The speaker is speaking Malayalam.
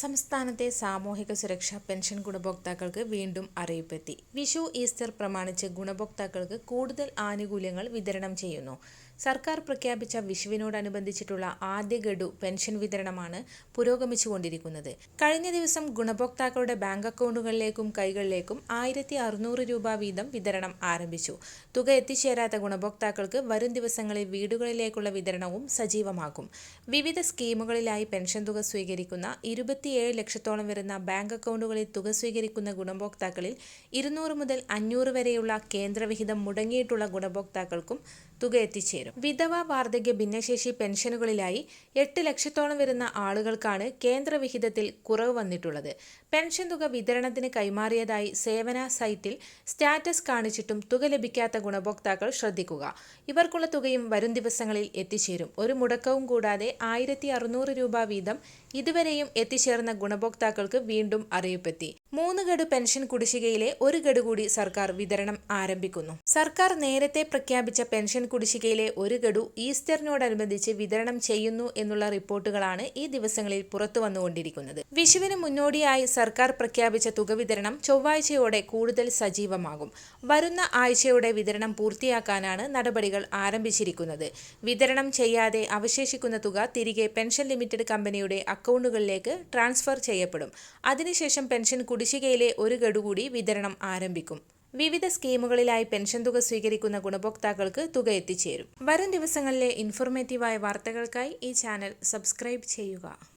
സംസ്ഥാനത്തെ സാമൂഹിക സുരക്ഷാ പെൻഷൻ ഗുണഭോക്താക്കൾക്ക് വീണ്ടും അറിയിപ്പെത്തി. വിഷു ഈസ്റ്റർ പ്രമാണിച്ച് ഗുണഭോക്താക്കൾക്ക് കൂടുതൽ ആനുകൂല്യങ്ങൾ വിതരണം ചെയ്യുന്നു. സർക്കാർ പ്രഖ്യാപിച്ച വിഷുവിനോടനുബന്ധിച്ചിട്ടുള്ള ആദ്യ ഗഡു പെൻഷൻ വിതരണമാണ് പുരോഗമിച്ചുകൊണ്ടിരിക്കുന്നത്. കഴിഞ്ഞ ദിവസം ഗുണഭോക്താക്കളുടെ ബാങ്ക് അക്കൗണ്ടുകളിലേക്കും കൈകളിലേക്കും ആയിരത്തി അറുന്നൂറ് രൂപ വീതം വിതരണം ആരംഭിച്ചു. തുക എത്തിച്ചേരാത്ത ഗുണഭോക്താക്കൾക്ക് വരും ദിവസങ്ങളിൽ വീടുകളിലേക്കുള്ള വിതരണവും സജീവമാകും വിവിധ സ്കീമുകളിലായി പെൻഷൻ തുക സ്വീകരിക്കുന്ന ഇരുപത്തിയേഴ് ലക്ഷത്തോളം വരുന്ന ബാങ്ക് അക്കൗണ്ടുകളിൽ തുക സ്വീകരിക്കുന്ന ഗുണഭോക്താക്കളിൽ ഇരുന്നൂറ് മുതൽ അഞ്ഞൂറ് വരെയുള്ള കേന്ദ്രവിഹിതം മുടങ്ങിയിട്ടുള്ള ഗുണഭോക്താക്കൾക്കും തുക എത്തിച്ചേരും. വിധവ വാർദ്ധക്യ ഭിന്നശേഷി പെൻഷനുകളിലായി എട്ട് ലക്ഷത്തോളം വരുന്ന ആളുകൾക്കാണ് കേന്ദ്രവിഹിതത്തിൽ കുറവ് വന്നിട്ടുള്ളത്. പെൻഷൻ തുക വിതരണത്തിന് കൈമാറിയതായി സേവന സൈറ്റിൽ സ്റ്റാറ്റസ് കാണിച്ചിട്ടും തുക ലഭിക്കാത്ത ഗുണഭോക്താക്കൾ ശ്രദ്ധിക്കുക. ഇവർക്കുള്ള തുകയും വരും ദിവസങ്ങളിൽ എത്തിച്ചേരും. ഒരു മുടക്കവും കൂടാതെ ആയിരത്തി രൂപ വീതം ഇതുവരെയും എത്തിച്ചേർന്ന ഗുണഭോക്താക്കൾക്ക് വീണ്ടും അറിയിപ്പെത്തി. മൂന്ന് ഗഡു പെൻഷൻ കുടിശ്ശികയിലെ ഒരു ഗഡു കൂടി സർക്കാർ വിതരണം ആരംഭിക്കുന്നു. സർക്കാർ നേരത്തെ പ്രഖ്യാപിച്ച പെൻഷൻ കുടിശ്ശികയിലെ ഒരു ഗഡു ഈസ്റ്ററിനോടനുബന്ധിച്ച് വിതരണം ചെയ്യുന്നു എന്നുള്ള റിപ്പോർട്ടുകളാണ് ഈ ദിവസങ്ങളിൽ പുറത്തു വന്നുകൊണ്ടിരിക്കുന്നത്. വിഷുവിന് മുന്നോടിയായി സർക്കാർ പ്രഖ്യാപിച്ച തുക വിതരണം ചൊവ്വാഴ്ചയോടെ കൂടുതൽ സജീവമാകും. വരുന്ന ആഴ്ചയോടെ വിതരണം പൂർത്തിയാക്കാനാണ് നടപടികൾ ആരംഭിച്ചിരിക്കുന്നത്. വിതരണം ചെയ്യാതെ അവശേഷിക്കുന്ന തുക തിരികെ പെൻഷൻ ലിമിറ്റഡ് കമ്പനിയുടെ അക്കൗണ്ടുകളിലേക്ക് ട്രാൻസ്ഫർ ചെയ്യപ്പെടും. അതിനുശേഷം പെൻഷൻ കുടിശ്ശികയിലെ ഒരു ഗഡു കൂടി വിതരണം ആരംഭിക്കും. വിവിധ സ്കീമുകളിലായി പെൻഷൻ തുക സ്വീകരിക്കുന്ന ഗുണഭോക്താക്കൾക്ക് തുക എത്തിച്ചേരും. വരും ദിവസങ്ങളിലെ ഇൻഫോർമേറ്റീവായ വാർത്തകൾക്കായി ഈ ചാനൽ സബ്സ്ക്രൈബ് ചെയ്യുക.